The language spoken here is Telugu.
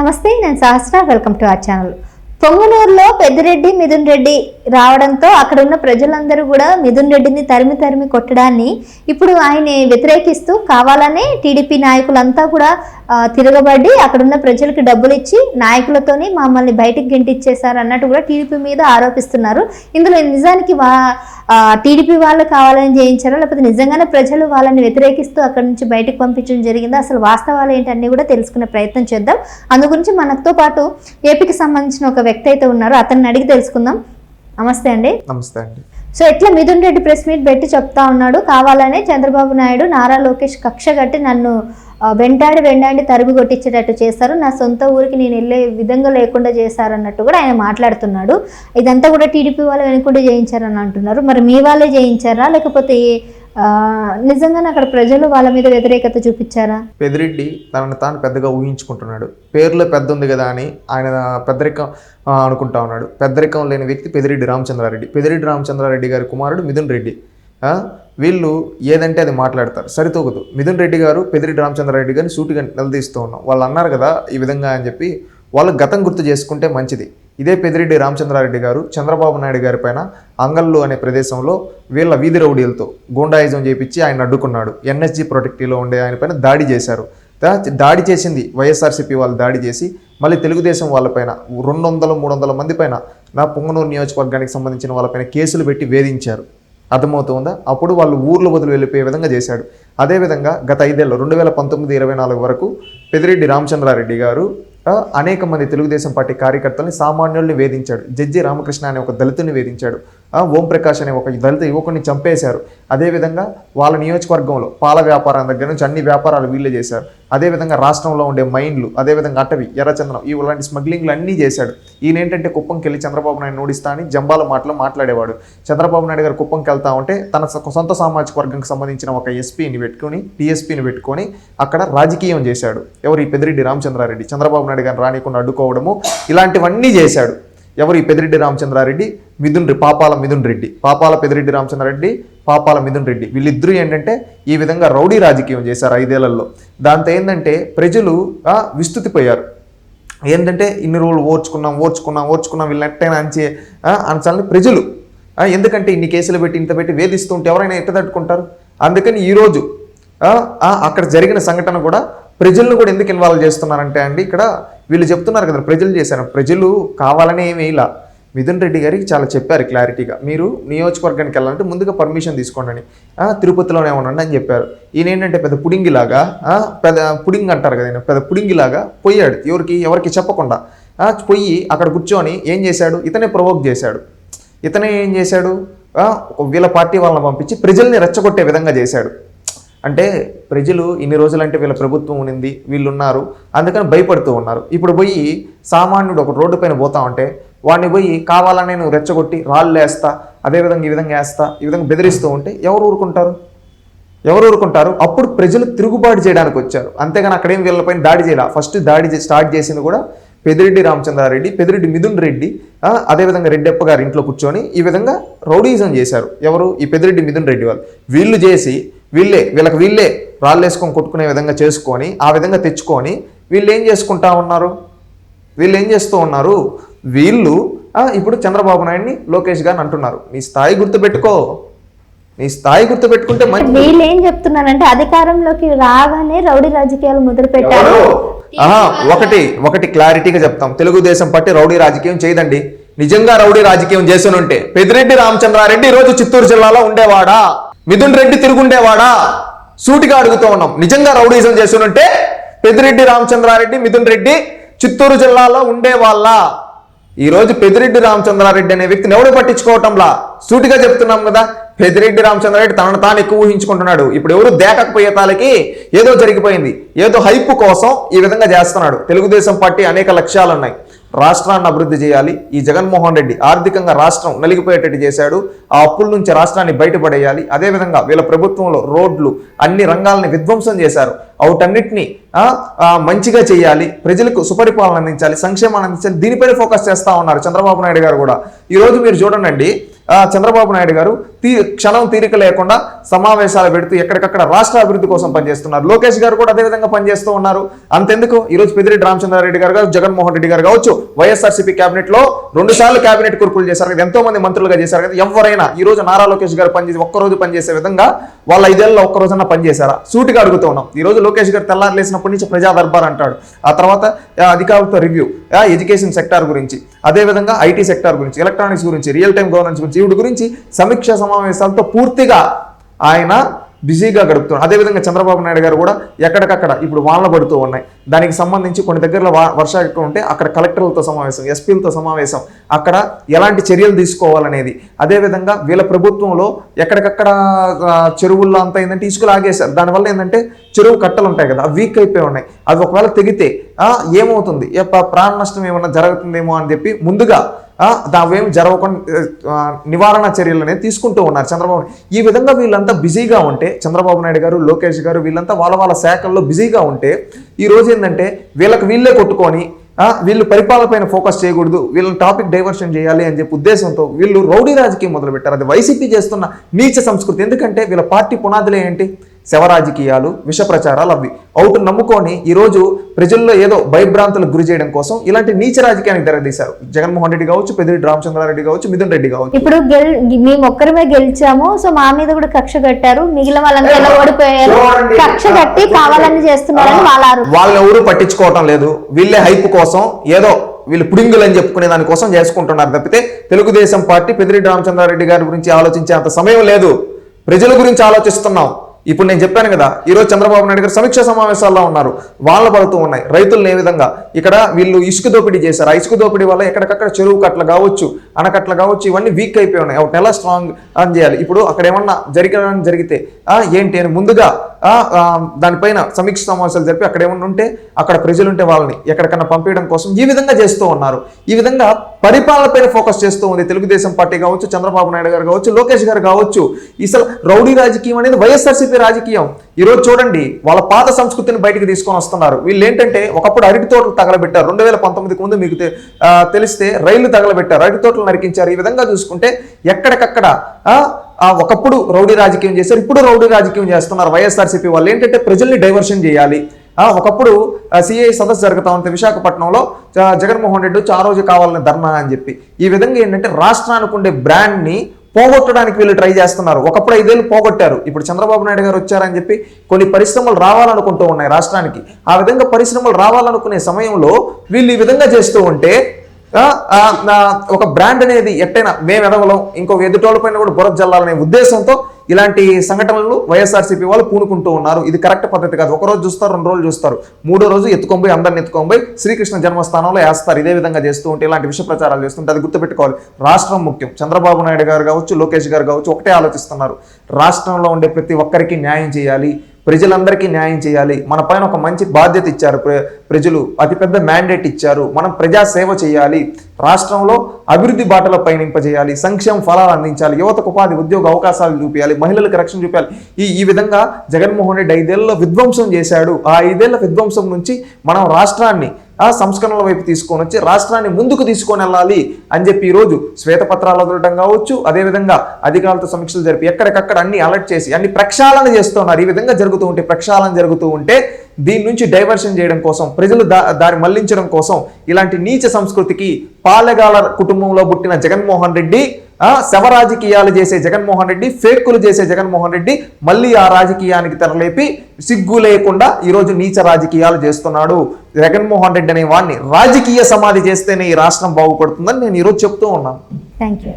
నమస్తే నేను Sahasra. Welcome to our channel. పొంగనూరులో Peddireddy Mithun Reddy రావడంతో అక్కడ ఉన్న ప్రజలందరూ కూడా మిథున్ రెడ్డిని తరిమి తరిమి కొట్టడాన్ని ఇప్పుడు ఆయన వ్యతిరేకిస్తూ కావాలనే టీడీపీ నాయకులంతా కూడా తిరగబడి అక్కడ ఉన్న ప్రజలకు డబ్బులు ఇచ్చి నాయకులతోని మమ్మల్ని బయటికి గెంటిచ్చేశారు అన్నట్టు కూడా టీడీపీ మీద ఆరోపిస్తున్నారు. ఇందులో నిజానికి వా టీడీపీ వాళ్ళు కావాలని చేయించారా లేకపోతే నిజంగానే ప్రజలు వాళ్ళని వ్యతిరేకిస్తూ అక్కడ నుంచి బయటకు పంపించడం జరిగిందా? అసలు వాస్తవాలు ఏంటన్నీ కూడా తెలుసుకునే ప్రయత్నం చేద్దాం. అందు గురించి మనతో పాటు ఏపీకి సంబంధించిన ఒక వ్యక్తి అయితే ఉన్నారు. అతన్ని అడిగి తెలుసుకుందాం. నమస్తే అండి. నమస్తే అండి. సో ఎట్లా మిథున్ రెడ్డి ప్రెస్ మీట్ పెట్టి చెప్తా ఉన్నాడు. కావాలనే చంద్రబాబు నాయుడు నారా లోకేష్ కక్ష కట్టి నన్ను వెంటాడి వెంటాడి తరిమి కొట్టించేటట్టు చేశారు. నా సొంత ఊరికి నేను వెళ్ళే విధంగా లేకుండా చేశారు అన్నట్టు కూడా ఆయన మాట్లాడుతున్నాడు. ఇదంతా కూడా టీడీపీ వాళ్ళు వెనుకుంటే చేయించారని అంటున్నారు. మరి మీ వాళ్ళే చేయించారా? లేకపోతే నిజంగానే అక్కడ ప్రజలు వాళ్ళ మీద వ్యతిరేకత చూపించారా? పెదిరెడ్డి తనను తాను పెద్దగా ఊహించుకుంటున్నాడు. పేర్లో పెద్ద ఉంది కదా అని ఆయన పెద్దరికం అనుకుంటా ఉన్నాడు. పెద్దరికం లేని వ్యక్తి పెదిరెడ్డి రామచంద్రారెడ్డి. పెదిరెడ్డి రామచంద్రారెడ్డి గారి కుమారుడు మిథున్ రెడ్డి. వీళ్ళు ఏదంటే అది మాట్లాడతారు. సరితూగదు. మిథున్ రెడ్డి గారు పెదిరెడ్డి రామచంద్రారెడ్డి గారిని సూటిగా నిలదీస్తూ ఉన్నాం. వాళ్ళు అన్నారు కదా ఈ విధంగా అని చెప్పి వాళ్ళు గతం గుర్తు చేసుకుంటే మంచిది. ఇదే పెదిరెడ్డి రామచంద్రారెడ్డి గారు చంద్రబాబు నాయుడు గారి పైన అంగళ్ళు అనే ప్రదేశంలో వీళ్ళ వీధి రౌడీలతో గూండాయిజం చేపించి ఆయన అడ్డుకున్నాడు. ఎన్ఎస్జీ ప్రొటెక్టివ్లో ఉండే ఆయన పైన దాడి చేశారు. దాడి చేసింది వైఎస్ఆర్సీపీ వాళ్ళు దాడి చేసి మళ్ళీ తెలుగుదేశం వాళ్ళపైన రెండు వందల మూడు వందల మంది పైన నా పొంగనూరు నియోజకవర్గానికి సంబంధించిన వాళ్ళపైన కేసులు పెట్టి వేధించారు. అర్థమవుతుందా? అప్పుడు వాళ్ళు ఊర్లు వదిలి వెళ్ళిపోయే విధంగా చేశాడు. అదేవిధంగా గత ఐదేళ్ళు రెండు వేల పంతొమ్మిది ఇరవై నాలుగు వరకు పెదిరెడ్డి రామచంద్రారెడ్డి గారు అనేక మంది తెలుగుదేశం పార్టీ కార్యకర్తల్ని సామాన్యుల్ని వేధించాడు. జడ్జి రామకృష్ణ అనే ఒక దళితుని వేధించాడు. ఓం ప్రకాష్ అనే ఒక దళిత యువకుడిని చంపేశారు. అదేవిధంగా వాళ్ళ నియోజకవర్గంలో పాల వ్యాపారం దగ్గర నుంచి అన్ని వ్యాపారాలు వీళ్ళే చేశారు. అదేవిధంగా రాష్ట్రంలో ఉండే మైన్లు అదేవిధంగా అటవీ ఎర్రచందనం ఇలాంటి స్మగ్లింగ్లు అన్నీ చేశాడు. ఈయన ఏంటంటే కుప్పంకి వెళ్ళి చంద్రబాబు నాయుడు నోడిస్తా అని జంబాల మాటలు మాట్లాడేవాడు. చంద్రబాబు నాయుడు గారు కుప్పంకి వెళ్తా ఉంటే తన సొ- సొంత సామాజిక వర్గంకి సంబంధించిన ఒక ఎస్పీని పెట్టుకొని టీఎస్పీని పెట్టుకొని అక్కడ రాజకీయం చేశాడు. ఎవరు ఈ పెదిరెడ్డి రామచంద్రారెడ్డి? చంద్రబాబు నాయుడు గారిని రానికుండా అడ్డుకోవడము ఇలాంటివన్నీ చేశాడు. ఎవరు ఈ పెద్దిరెడ్డి రామచంద్రారెడ్డి? మిథున్ పాపాల మిథున్ రెడ్డి. పాపాల పెదిరెడ్డి రామచంద్రారెడ్డి పాపాల మిథున్ రెడ్డి. వీళ్ళిద్దరూ ఏంటంటే ఈ విధంగా రౌడీ రాజకీయం చేశారు ఐదేళ్ళలో. దాంతో ఏంటంటే ప్రజలు విస్తృతిపోయారు విస్తుతిపోయారు. ఏంటంటే ఇన్ని రోజులు ఓర్చుకున్నాం ఓర్చుకున్నాం ఓర్చుకున్నాం వీళ్ళని ఎట్టైనా అంచే ఆ, అనచాలని ప్రజలు. ఎందుకంటే ఇన్ని కేసులు పెట్టి ఇంత పెట్టి వేధిస్తుంటే ఎవరైనా ఎట్ట తట్టుకుంటారు? అందుకని ఈరోజు అక్కడ జరిగిన సంఘటన కూడా ప్రజలను కూడా ఎందుకు ఇన్వాల్వ్ చేస్తున్నారంటే అండి ఇక్కడ వీళ్ళు చెప్తున్నారు కదా ప్రజలు చేశారు. ప్రజలు కావాలనే ఏమీ ఇలా. మిథున్ రెడ్డి గారికి చాలా చెప్పారు క్లారిటీగా. మీరు నియోజకవర్గానికి వెళ్ళాలంటే ముందుగా పర్మిషన్ తీసుకోండి అని. తిరుపతిలోనే ఉండండి అని చెప్పారు. ఈయన ఏంటంటే పెద్ద పుడింగిలాగా పెద్ద పుడింగ్ అంటారు కదా పెద్ద పుడింగిలాగా పోయాడు ఎవరికి ఎవరికి చెప్పకుండా పోయి అక్కడ కూర్చొని ఏం చేశాడు? ఇతనే ప్రొవోక్ చేశాడు. ఇతనే ఏం చేశాడు? వీళ్ళ పార్టీ వాళ్ళని పంపించి ప్రజల్ని రెచ్చగొట్టే విధంగా చేశాడు. అంటే ప్రజలు ఇన్ని రోజులంటే వీళ్ళ ప్రభుత్వం ఉన్నింది వీళ్ళు ఉన్నారు అందుకని భయపడుతూ ఉన్నారు. ఇప్పుడు పోయి సామాన్యుడు ఒక రోడ్డు పైన పోతా ఉంటే వాడిని పోయి కావాలని నువ్వు రెచ్చగొట్టి రాళ్ళు వేస్తా అదేవిధంగా ఈ విధంగా వేస్తా ఈ విధంగా బెదిరిస్తూ ఉంటే ఎవరు ఊరుకుంటారు? ఎవరు ఊరుకుంటారు? అప్పుడు ప్రజలు తిరుగుబాటు చేయడానికి వచ్చారు. అంతేగాని అక్కడేం వీళ్ళపైన దాడి చేయాల? ఫస్ట్ దాడి స్టార్ట్ చేసింది కూడా పెదిరెడ్డి రామచంద్రారెడ్డి పెదిరెడ్డి మిథున్ రెడ్డి అదేవిధంగా రెడ్డప్ప గారి ఇంట్లో కూర్చొని ఈ విధంగా రౌడీజం చేశారు. ఎవరు? ఈ పెదిరెడ్డి మిథున్ రెడ్డి వాళ్ళు. వీళ్ళు చేసి వీళ్ళే వీళ్ళకి వీళ్ళే రాళ్ళు వేసుకొని కొట్టుకునే విధంగా చేసుకొని ఆ విధంగా తెచ్చుకొని వీళ్ళు ఏం చేసుకుంటా ఉన్నారు? వీళ్ళు ఏం చేస్తూ ఉన్నారు? వీళ్ళు ఇప్పుడు చంద్రబాబు నాయుడిని లోకేష్ గారిని అంటున్నారు. నీ స్థాయి గుర్తుపెట్టుకో. నీ స్థాయి గుర్తుపెట్టుకుంటే మంచి వీళ్ళు ఏం చెప్తున్నారంటే అధికారంలోకి రాగానే రౌడీ రాజకీయాలు మొదలు పెట్టారు ఒకటి ఒకటి క్లారిటీగా చెప్తాం. తెలుగుదేశం పార్టీ రౌడీ రాజకీయం చేయదండి. నిజంగా రౌడీ రాజకీయం చేస్తునుంటే పెద్దిరెడ్డి రామచంద్రారెడ్డి ఈ రోజు చిత్తూరు జిల్లాలో ఉండేవాడా? మిథున్ రెడ్డి తిరుగుండేవాడా? సూటిగా అడుగుతూ ఉన్నాం. నిజంగా రౌడీజం చేస్తునుంటే పెద్దిరెడ్డి రామచంద్రారెడ్డి మిథున్ రెడ్డి చిత్తూరు జిల్లాలో ఉండేవాళ్ళ? ఈ రోజు రామచంద్రారెడ్డి అనే వ్యక్తిని ఎవడు పట్టించుకోవటంలా? సూటిగా చెప్తున్నాం కదా. పెదిరెడ్డి రామచంద్రారెడ్డి తనను తాను ఎక్కువ ఊహించుకుంటున్నాడు. ఇప్పుడు ఎవరు దేకకపోయే తాలకి ఏదో జరిగిపోయింది. ఏదో హైప్ కోసం ఈ విధంగా చేస్తున్నాడు. తెలుగుదేశం పార్టీ అనేక లక్ష్యాలు ఉన్నాయి రాష్ట్రాన్ని అభివృద్ధి చేయాలి. ఈ జగన్మోహన్ రెడ్డి ఆర్థికంగా రాష్ట్రం నలిగిపోయేటట్టు చేశాడు. ఆ అప్పుల నుంచి రాష్ట్రాన్ని బయటపడేయాలి. అదేవిధంగా వీళ్ళ ప్రభుత్వంలో రోడ్లు అన్ని రంగాలని విధ్వంసం చేశారు. వాటన్నిటిని మంచిగా చేయాలి. ప్రజలకు సుపరిపాలన అందించాలి సంక్షేమాన్ని అందించాలి. దీనిపైన ఫోకస్ చేస్తూ ఉన్నారు చంద్రబాబు నాయుడు గారు కూడా. ఈ రోజు మీరు చూడండి చంద్రబాబు నాయుడు గారు తీ క్షణం తీరిక లేకుండా సమావేశాలు పెడుతూ ఎక్కడికక్కడ రాష్ట్ర అభివృద్ధి కోసం పనిచేస్తున్నారు. లోకేష్ గారు కూడా అదే విధంగా పనిచేస్తూ ఉన్నారు. అంతెందుకు? ఈ రోజు రామచంద్రారెడ్డి గారు కావచ్చు జగన్మోహన్ రెడ్డి గారు కావచ్చు వైఎస్ఆర్సీపీ క్యాబినెట్లో రెండు సార్లు క్యాబినెట్ కుర్పులు చేశారు. కదా ఎంతో మంది మంత్రులుగా చేశారు కదా ఎవరైనా ఈ రోజు నారా లోకేష్ గారు పనిచేసి ఒక్కరోజు పనిచేసే విధంగా వాళ్ళ ఐదేళ్ళలో ఒక్క పనిచేశారా? సూటిగా అడుగుతూ ఉన్నాం. ఈ రోజు లోకేష్ గారు తెల్లారు లేసినప్పటి నుంచి ప్రజా దర్బార్ అంటాడు. ఆ తర్వాత అధికారులతో రివ్యూ ఎడ్యుకేషన్ సెక్టార్ గురించి అదే విధంగా ఐటీ సెక్టార్ గురించి ఎలక్ట్రానిక్స్ గురించి రియల్ టైం గవర్నెన్స్ గురించి వీటి గురించి సమీక్ష సమావేశాలతో పూర్తిగా ఆయన బిజీగా గడుపుతున్నారు. అదేవిధంగా చంద్రబాబు నాయుడు గారు కూడా ఎక్కడికక్కడ ఇప్పుడు వానలు పడుతూ ఉన్నాయి. దానికి సంబంధించి కొన్ని దగ్గరలో వర్షాలు ఎక్కువ ఉంటే అక్కడ కలెక్టర్లతో సమావేశం ఎస్పీలతో సమావేశం. అక్కడ ఎలాంటి చర్యలు తీసుకోవాలనేది. అదేవిధంగా వీళ్ళ ప్రభుత్వంలో ఎక్కడికక్కడ చెరువుల్లో అంతా ఏంటంటే ఇసుకలు ఆగేశారు దానివల్ల ఏంటంటే చెరువు కట్టలు ఉంటాయి కదా అవి వీక్ అయిపోయి ఉన్నాయి. అవి ఒకవేళ తెగితే ఏమవుతుంది? ప్రాణ నష్టం ఏమన్నా జరుగుతుందేమో అని చెప్పి ముందుగా దావేం జరగకుండా నివారణ చర్యలు అనేది తీసుకుంటూ ఉన్నారు చంద్రబాబు. ఈ విధంగా వీళ్ళంతా బిజీగా ఉంటే చంద్రబాబు నాయుడు గారు లోకేష్ గారు వీళ్ళంతా వాళ్ళ వాళ్ళ శాఖల్లో బిజీగా ఉంటే ఈ రోజు ఏంటంటే వీళ్ళకి వీళ్ళే కొట్టుకొని వీళ్ళు పరిపాలనపైన ఫోకస్ చేయకూడదు వీళ్ళని టాపిక్ డైవర్షన్ చేయాలి అని చెప్పి ఉద్దేశంతో వీళ్ళు రౌడీ రాజకీయం మొదలుపెట్టారు. అది వైసీపీ చేస్తున్న నీచ సంస్కృతి. ఎందుకంటే వీళ్ళ పార్టీ పునాదులే ఏంటి? శవ రాజకీయాలు విష ప్రచారాలు అవి. అవుట్ నమ్ముకొని ఈ రోజు ప్రజల్లో ఏదో భయభ్రాంతులకు గురి చేయడం కోసం ఇలాంటి నీచ రాజకీయానికి తెరదీశారు. జగన్మోహన్ రెడ్డి కావచ్చు పెద్దిరెడ్డి రామచంద్రారెడ్డి కావచ్చు మిథున్ రెడ్డి కావచ్చు. ఇప్పుడు మేము ఒక్కరిమే గెలిచాము సో మా మీద కూడా కక్ష కట్టారు. మిగిలిన వాళ్ళంతా ఎలా ఓడిపోయారు. కక్ష కట్టి కావాలని చేస్తున్నారని వాళ్ళ. వాళ్ళని ఎవరు పట్టించుకోవటం లేదు. వీళ్ళే హైప్ కోసం ఏదో వీళ్ళు పుడింగులు అని చెప్పుకునే దానికోసం చేసుకుంటున్నారు తప్పితే తెలుగుదేశం పార్టీ పెద్దిరెడ్డి రామచంద్రారెడ్డి గారి గురించి ఆలోచించే అంత సమయం లేదు. ప్రజల గురించి ఆలోచిస్తున్నాం. ఇప్పుడు నేను చెప్పాను కదా ఈరోజు చంద్రబాబు నాయుడు గారు సమీక్ష సమావేశాల్లో ఉన్నారు. వాళ్ళ పడుతూ ఉన్నాయి. రైతులను ఏ విధంగా? ఇక్కడ వీళ్ళు ఇసుక దోపిడీ చేశారు? ఆ ఇసుక దోపిడీ వల్ల ఎక్కడికక్కడ చెరువు కట్టలు కావచ్చు అనకట్లు కావచ్చు ఇవన్నీ వీక్ అయిపోయి ఉన్నాయి. ఒకటి ఎలా స్ట్రాంగ్ అని చేయాలి. ఇప్పుడు అక్కడ ఏమన్నా జరగడం జరిగితే ఏంటి? అని ముందుగా దానిపైన సమీక్ష సమావేశాలు జరిపి అక్కడ ఏమన్నా ఉంటే అక్కడ ప్రజలు ఉంటే వాళ్ళని ఎక్కడికన్నా పంపించడం కోసం ఈ విధంగా చేస్తూ ఉన్నారు. ఈ విధంగా పరిపాలనపైన ఫోకస్ చేస్తూ ఉంది. తెలుగుదేశం పార్టీ కావచ్చు చంద్రబాబు నాయుడు గారు కావచ్చు లోకేష్ గారు కావచ్చు. ఇసలు రౌడీ రాజకీయం అనేది వైఎస్ఆర్సీపీ రాజకీయం. ఈరోజు చూడండి వాళ్ళ పాత సంస్కృతిని బయటకు తీసుకొని వస్తున్నారు. వీళ్ళు ఏంటంటే ఒకప్పుడు అరటి తోటలు తగలబెట్టారు. రెండు వేల పంతొమ్మిదికి ముందు మీకు తెలిస్తే రైళ్ళు తగలబెట్టారు. అరటి తోటలు నరికించారు. ఈ విధంగా చూసుకుంటే ఎక్కడికక్కడ ఒకప్పుడు రౌడీ రాజకీయం చేశారు ఇప్పుడు రౌడీ రాజకీయం చేస్తున్నారు. వైఎస్ఆర్సీపీ వాళ్ళు ఏంటంటే ప్రజల్ని డైవర్షన్ చేయాలి. ఒకప్పుడు సిఐ సదస్సు జరుగుతా ఉంటే విశాఖపట్నంలో జగన్మోహన్ రెడ్డి వచ్చి ఆ రోజు కావాలని ధర్నా అని చెప్పి. ఈ విధంగా ఏంటంటే రాష్ట్రానికి ఉండే బ్రాండ్ని పోగొట్టడానికి వీళ్ళు ట్రై చేస్తున్నారు. ఒకప్పుడు ఐదేళ్ళు పోగొట్టారు. ఇప్పుడు చంద్రబాబు నాయుడు గారు వచ్చారని చెప్పి కొన్ని పరిశ్రమలు రావాలనుకుంటూ ఉన్నాయి రాష్ట్రానికి. ఆ విధంగా పరిశ్రమలు రావాలనుకునే సమయంలో వీళ్ళు ఈ విధంగా చేస్తూ ఉంటే ఒక బ్రాండ్ అనేది ఎట్టైనా మేము ఎదగలం ఇంకో ఎదుటోళ్ళ పైన కూడా బురద జల్లాలనే ఉద్దేశంతో ఇలాంటి సంఘటనలు వైఎస్ఆర్సీపీ వాళ్ళు పూనుకుంటూ ఉన్నారు. ఇది కరెక్ట్ పద్ధతి కాదు. ఒక రోజు చూస్తారు రెండు రోజులు చూస్తారు. మూడో రోజు ఎత్తుకొని పోయి అందరిని ఎత్తుకొని పోయి శ్రీకృష్ణ జన్మస్థానంలో వేస్తారు. ఇదే విధంగా చేస్తూ ఉంటే ఇలాంటి విష ప్రచారాలు చేస్తుంటే అది గుర్తుపెట్టుకోవాలి. రాష్ట్రం ముఖ్యం. చంద్రబాబు నాయుడు గారు కావచ్చు లోకేష్ గారు కావచ్చు ఒకటే ఆలోచిస్తున్నారు. రాష్ట్రంలో ఉండే ప్రతి ఒక్కరికి న్యాయం చేయాలి. ప్రజలందరికీ న్యాయం చేయాలి. మన పైన ఒక మంచి బాధ్యత ఇచ్చారు ప్ర- ప్రజలు. అతిపెద్ద మ్యాండేట్ ఇచ్చారు. మనం ప్రజా సేవ చేయాలి. రాష్ట్రంలో అభివృద్ధి బాటలో పయనింపజేయాలి. సంక్షేమ ఫలాలు అందించాలి. యువతకు ఉపాధి ఉద్యోగ అవకాశాలు చూపించాలి మహిళలకు రక్షణ చూపించాలి ఈ ఈ విధంగా జగన్మోహన్ రెడ్డి ఐదేళ్ళలో విధ్వంసం చేశాడు. ఆ ఐదేళ్ళ విధ్వంసం నుంచి మనం రాష్ట్రాన్ని ఆ సంస్కరణల వైపు తీసుకొని వచ్చి రాష్ట్రాన్ని ముందుకు తీసుకొని వెళ్ళాలి అని చెప్పి ఈరోజు శ్వేతపత్రాలు వదలడం కావచ్చు అదేవిధంగా అధికారులతో సమీక్షలు జరిపి ఎక్కడికక్కడ అన్ని అలర్ట్ చేసి అన్ని ప్రక్షాళన చేస్తున్నారు. ఈ విధంగా జరుగుతూ ఉంటే ప్రక్షాళన జరుగుతూ ఉంటే దీని నుంచి డైవర్షన్ చేయడం కోసం ప్రజలు దా దారి మళ్ళించడం కోసం ఇలాంటి నీచ సంస్కృతికి పాలెగాల కుటుంబంలో పుట్టిన జగన్మోహన్ రెడ్డి శవ రాజకీయాలు చేసే జగన్మోహన్ రెడ్డి ఫేక్కులు చేసే జగన్మోహన్ రెడ్డి మళ్ళీ ఆ రాజకీయానికి తెరలేపి సిగ్గు లేకుండా ఈరోజు నీచ రాజకీయాలు చేస్తున్నాడు జగన్మోహన్ రెడ్డి అనే వాడిని రాజకీయ సమాధి చేస్తేనే ఈ రాష్ట్రం బాగుపడుతుందని నేను ఈరోజు చెప్తూ ఉన్నాను. Thank you